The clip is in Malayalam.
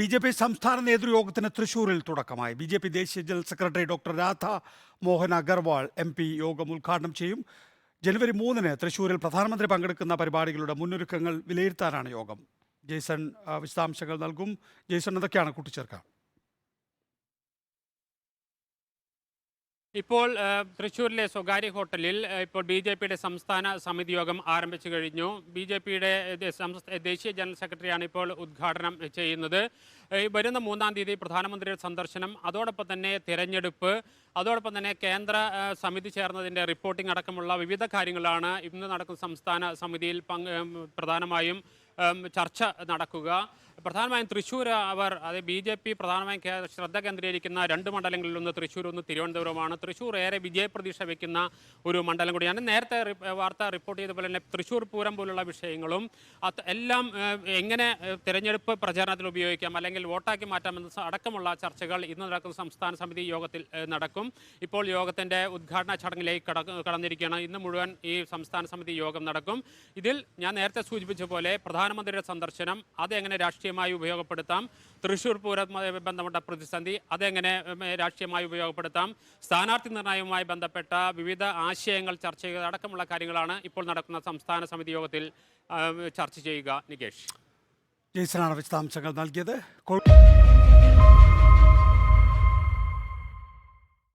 ബി ജെ പി സംസ്ഥാന നേതൃയോഗത്തിന് തൃശൂരിൽ തുടക്കമായി. ബി ജെ പി ദേശീയ general secretary doctor Radha Mohan Agarwal M P യോഗം ഉദ്ഘാടനം ചെയ്യും. ജനുവരി മൂന്നിന് തൃശൂരിൽ പ്രധാനമന്ത്രി പങ്കെടുക്കുന്ന പരിപാടികളുടെ മുന്നൊരുക്കങ്ങൾ വിലയിരുത്താനാണ് യോഗം. ജെയ്സൺ വിശദാംശങ്ങൾ നൽകും. ജെയ്സൺ എന്തൊക്കെയാണ് കൂട്ടിച്ചേർക്കാം ഇപ്പോൾ തൃശ്ശൂരിലെ സ്വകാര്യ ഹോട്ടലിൽ ഇപ്പോൾ ബി ജെ പിയുടെ സംസ്ഥാന സമിതി യോഗം ആരംഭിച്ചു കഴിഞ്ഞു. ബി ജെ പിയുടെ ദേശീയ ജനറൽ സെക്രട്ടറിയാണ് ഇപ്പോൾ ഉദ്ഘാടനം ചെയ്യുന്നത്. വരുന്ന മൂന്നാം തീയതി പ്രധാനമന്ത്രിയുടെ സന്ദർശനം അതോടൊപ്പം തന്നെ തിരഞ്ഞെടുപ്പ് അതോടൊപ്പം തന്നെ കേന്ദ്ര സമിതി ചേർന്നതിന്റെ റിപ്പോർട്ടിംഗ് അടക്കമുള്ള വിവിധ കാര്യങ്ങളാണ് ഇന്ന് നടക്കുന്ന സംസ്ഥാന സമിതിയിൽ പ്രധാനമായും ചർച്ച നടക്കുക. പ്രധാനമായും തൃശ്ശൂർ അവർ അത് ബി ജെ പി പ്രധാനമായും ശ്രദ്ധ കേന്ദ്രീകരിക്കുന്ന രണ്ട് മണ്ഡലങ്ങളിൽ ഒന്ന് തൃശ്ശൂർ ഒന്ന് തിരുവനന്തപുരമാണ്. തൃശ്ശൂർ ഏറെ വിജയപ്രതീക്ഷ വയ്ക്കുന്ന ഒരു മണ്ഡലം കൂടിയാണ്. നേരത്തെ വാർത്ത റിപ്പോർട്ട് ചെയ്ത പോലെ തന്നെ തൃശ്ശൂർ പൂരം പോലുള്ള വിഷയങ്ങളും എല്ലാം എങ്ങനെ തിരഞ്ഞെടുപ്പ് പ്രചാരണത്തിൽ ഉപയോഗിക്കാം അല്ലെങ്കിൽ വോട്ടാക്കി മാറ്റാമെന്ന അടക്കമുള്ള ചർച്ചകൾ ഇന്ന് നടക്കുന്ന സംസ്ഥാന സമിതി യോഗത്തിൽ നടക്കും. ഇപ്പോൾ യോഗത്തിന്റെ ഉദ്ഘാടന ചടങ്ങിലേക്ക് കട കടന്നിരിക്കുകയാണ്. ഇന്ന് മുഴുവൻ ഈ സംസ്ഥാന സമിതി യോഗം നടക്കും. ഇതിൽ ഞാൻ നേരത്തെ സൂചിപ്പിച്ച പോലെ പ്രധാനമന്ത്രിയുടെ സന്ദർശനം അതെങ്ങനെ രാഷ്ട്രീയമായി ഉപയോഗപ്പെടുത്താം. തൃശ്ശൂർ പൂരവുമായി ബന്ധപ്പെട്ട പ്രതിസന്ധി അതെങ്ങനെ രാഷ്ട്രീയമായി ഉപയോഗപ്പെടുത്താം. സ്ഥാനാർത്ഥി നിർണയവുമായി ബന്ധപ്പെട്ട വിവിധ ആശയങ്ങൾ ചർച്ച ചെയ്യുക അടക്കമുള്ള കാര്യങ്ങളാണ് ഇപ്പോൾ നടക്കുന്ന സംസ്ഥാന സമിതി യോഗത്തിൽ ചർച്ച ചെയ്യുക. നികേഷ്. ജയ്സനാണ് വിശദാംശങ്ങൾ നൽകിയത്.